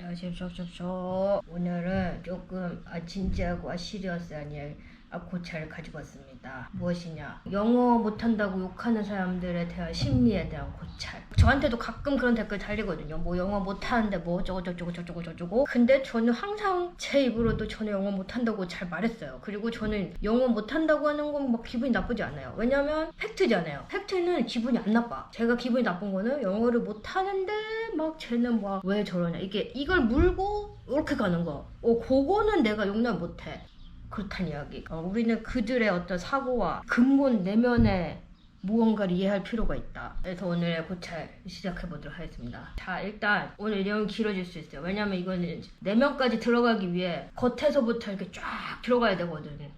쇼쇼쇼쇼 오늘은 조금 아, 진지하고 아, 시리어스한 일, 아, 고찰을 가지고 왔습니다. 무엇이냐? 영어 못한다고 욕하는 사람들에 대한 심리에 대한 고찰. 저한테도 가끔 그런 댓글 달리거든요. 뭐 영어 못하는데 뭐 어쩌고 저쩌고 저쩌고 저쩌고. 근데 저는 항상 제 입으로도 저는 영어 못한다고 잘 말했어요. 그리고 저는 영어 못한다고 하는 건 막 기분이 나쁘지 않아요. 왜냐면 팩트잖아요. 팩트는 기분이 안 나빠. 제가 기분이 나쁜 거는 영어를 못하는데 막 쟤는 막 왜 저러냐. 이게 이걸 물고 이렇게 가는 거. 어, 그거는 내가 용납 못해. 그렇다는 이야기. 어, 우리는 그들의 어떤 사고와 근본 내면의 무언가를 이해할 필요가 있다. 그래서 오늘의 고찰 시작해 보도록 하겠습니다. 자, 일단 오늘 내용이 길어질 수 있어요. 왜냐면 이거는 내면까지 들어가기 위해 겉에서부터 이렇게 쫙 들어가야 되거든요.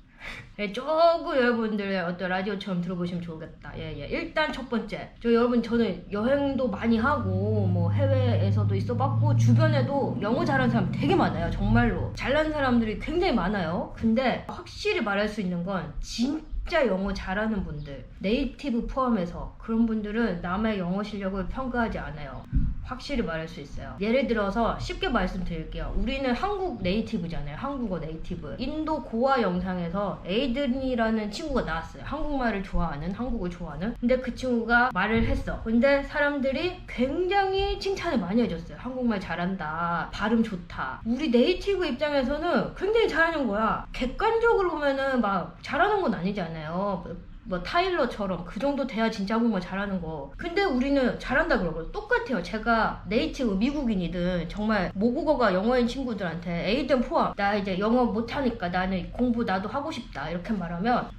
예, 조금 여러분들의 어떤 라디오처럼 들어보시면 좋겠다. 예, 예. 일단 첫 번째. 저 여러분, 저는 여행도 많이 하고, 뭐, 해외에서도 있어 봤고, 주변에도 영어 잘하는 사람 되게 많아요. 정말로. 잘하는 사람들이 굉장히 많아요. 근데 확실히 말할 수 있는 건, 진짜 영어 잘하는 분들, 네이티브 포함해서 그런 분들은 남의 영어 실력을 평가하지 않아요. 확실히 말할 수 있어요. 예를 들어서 쉽게 말씀드릴게요. 우리는 한국 네이티브잖아요. 한국어 네이티브. 인도 고아 영상에서 에이든이라는 친구가 나왔어요. 한국말을 좋아하는, 한국을 좋아하는. 근데 그 친구가 말을 했어. 근데 사람들이 굉장히 칭찬을 많이 해줬어요. 한국말 잘한다. 발음 좋다. 우리 네이티브 입장에서는 굉장히 잘하는 거야. 객관적으로 보면은 막 잘하는 건 아니잖아요. 뭐 타일러처럼 그 정도 돼야 진짜 한국말 잘하는 거. 근데 우리는 잘한다 그러고 똑같아요. 제가 네이티브 미국인이든 정말 모국어가 영어인 친구들한테 에이든 포함 나 이제 영어 못하니까 나는 공부 나도 하고 싶다 이렇게 말하면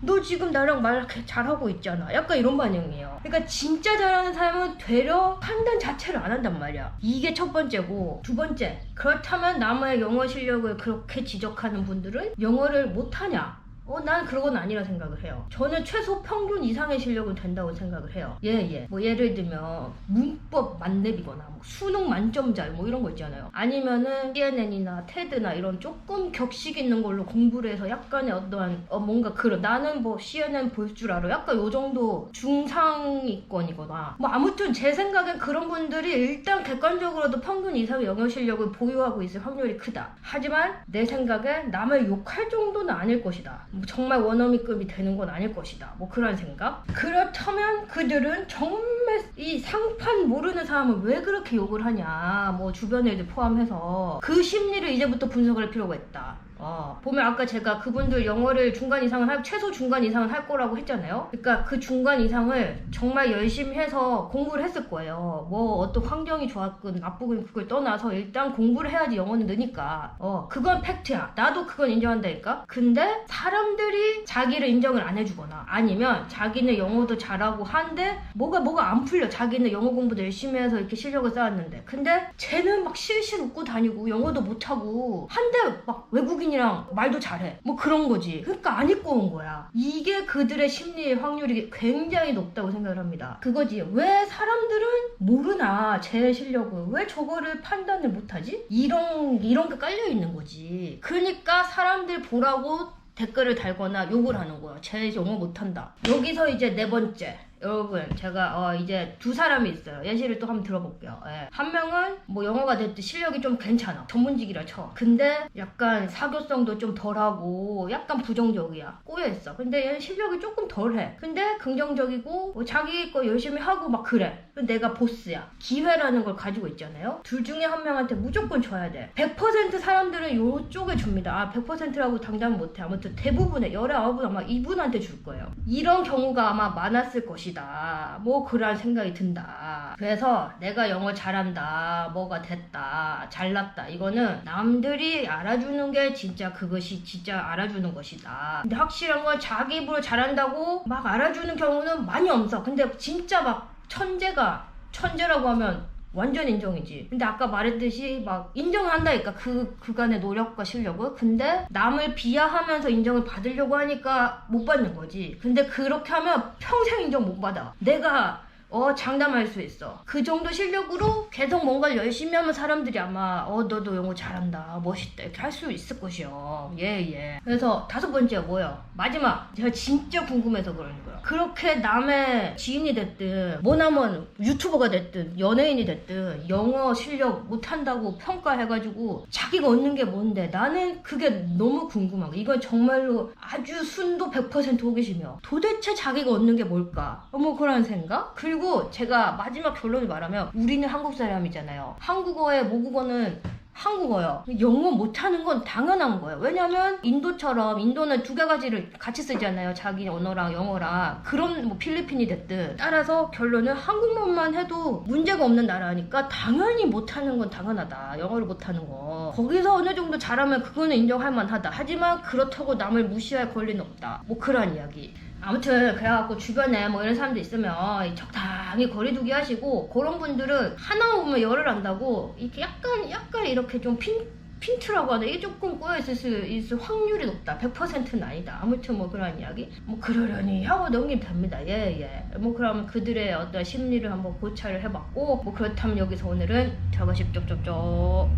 너 지금 나랑 말 잘하고 있잖아. 약간 이런 반응이에요. 그러니까 진짜 잘하는 사람은 되려 판단 자체를 안 한단 말이야. 이게 첫 번째고 두 번째 그렇다면 남의 영어 실력을 그렇게 지적하는 분들은 영어를 못하냐? 어, 난 그건 아니라 생각을 해요. 저는 최소 평균 이상의 실력은 된다고 생각을 해요. 예, 예. 뭐 예를 들면 문법 만렙이거나 뭐 수능 만점자 뭐 이런 거 있잖아요. 아니면은 CNN이나 테드나 이런 조금 격식 있는 걸로 공부를 해서 약간의 어떠한 어, 뭔가 그런 나는 뭐 CNN 볼 줄 알아. 약간 요 정도 중상위권이거나 뭐 아무튼 제 생각엔 그런 분들이 일단 객관적으로도 평균 이상의 영어 실력을 보유하고 있을 확률이 크다. 하지만 내 생각엔 남을 욕할 정도는 아닐 것이다. 뭐 정말 원어민급이 되는 건 아닐 것이다. 뭐 그런 생각. 그렇다면 그들은 정말 이 상판 모르는 사람을 왜 그렇게 욕을 하냐. 뭐 주변 애들 포함해서 그 심리를 이제부터 분석할 필요가 있다. 어, 보면 아까 제가 그분들 영어를 중간 이상은 할, 최소 중간 이상은 할 거라고 했잖아요. 그러니까 그 중간 이상을 정말 열심히 해서 공부를 했을 거예요. 뭐 어떤 환경이 좋았건 나쁘건 그걸 떠나서 일단 공부를 해야지 영어는 느니까. 어, 그건 팩트야. 나도 그건 인정한다니까. 근데 사람들이 자기를 인정을 안 해주거나 아니면 자기는 영어도 잘하고 한데 뭐가 뭐가 안 풀려. 자기는 영어 공부도 열심히 해서 이렇게 실력을 쌓았는데. 근데 쟤는 막 실실 웃고 다니고 영어도 못하고 한데 막 외국인이 랑 말도 잘해. 뭐 그런 거지. 그러니까 안 입고 온 거야. 이게 그들의 심리의 확률이 굉장히 높다고 생각을 합니다. 그거지. 왜 사람들은 모르나 제 실력을 왜 저거를 판단을 못하지? 이런 이런 게 깔려 있는 거지. 그러니까 사람들 보라고 댓글을 달거나 욕을 하는 거야. 쟤 영어 못한다. 여기서 이제 네 번째. 여러분, 제가 어, 이제 두 사람이 있어요. 예시를 또 한번 들어볼게요. 예. 한 명은 뭐 영어가 됐든 실력이 좀 괜찮아. 전문직이라 쳐. 근데 약간 사교성도 좀 덜하고 약간 부정적이야. 꼬여있어. 근데 얘는 실력이 조금 덜해. 근데 긍정적이고 뭐 자기 거 열심히 하고 막 그래. 내가 보스야. 기회라는 걸 가지고 있잖아요. 둘 중에 한 명한테 무조건 줘야 돼. 100% 사람들은 요쪽에 줍니다. 아, 100%라고 당장 못해. 아무튼 대부분의 19은 아마 이분한테 줄 거예요. 이런 경우가 아마 많았을 것이 다. 뭐 그런 생각이 든다. 그래서 내가 영어 잘한다. 뭐가 됐다. 잘났다. 이거는 남들이 알아주는 게 진짜 그것이 진짜 알아주는 것이다. 근데 확실한 건 자기 입으로 잘한다고 막 알아주는 경우는 많이 없어. 근데 진짜 막 천재가 천재라고 하면 완전 인정이지. 근데 아까 말했듯이 막 인정을 한다니까 그 그간의 노력과 실력을. 근데 남을 비하하면서 인정을 받으려고 하니까 못 받는 거지. 근데 그렇게 하면 평생 인정 못 받아. 내가 어 장담할 수 있어. 그 정도 실력으로 계속 뭔가를 열심히 하면 사람들이 아마 어 너도 영어 잘한다 멋있다 이렇게 할 수 있을 것이요. 예 예. 그래서 다섯 번째 뭐요? 마지막 제가 진짜 궁금해서 그러는 거야. 그렇게 남의 지인이 됐든 뭐나면 유튜버가 됐든 연예인이 됐든 영어 실력 못한다고 평가해가지고 자기가 얻는 게 뭔데 나는 그게 너무 거야. 이건 정말로 아주 순도 100% 호기심이야. 도대체 자기가 얻는 게 뭘까? 뭐 그런 생각? 그리고 제가 마지막 결론을 말하면 우리는 한국 사람이잖아요. 한국어의 모국어는 한국어요. 영어 못하는 건 당연한 거예요. 왜냐면 인도처럼 인도는 두 가지를 같이 쓰잖아요. 자기 언어랑 영어랑 그런 뭐 필리핀이 됐든 따라서 결론은 한국말만 해도 문제가 없는 나라니까 당연히 못하는 건 당연하다. 영어를 못하는 거. 거기서 어느 정도 잘하면 그거는 인정할 만하다. 하지만 그렇다고 남을 무시할 권리는 없다. 뭐 그런 이야기. 아무튼 그래갖고 주변에 뭐 이런 사람들 있으면 적당히 거리두기 하시고 그런 분들은 하나 보면 열을 안다고 이렇게 약간 약간 이렇게 좀 핀, 핀트라고 하나? 이게 조금 꼬여있을 수 있을 확률이 높다. 100%는 아니다. 아무튼 뭐 그런 이야기. 뭐 그러려니 하고 넘기면 됩니다. 예예. 뭐 그러면 그들의 어떤 심리를 한번 고찰을 해봤고 뭐 그렇다면 여기서 오늘은 들어가십시오. 쪽쪽쪽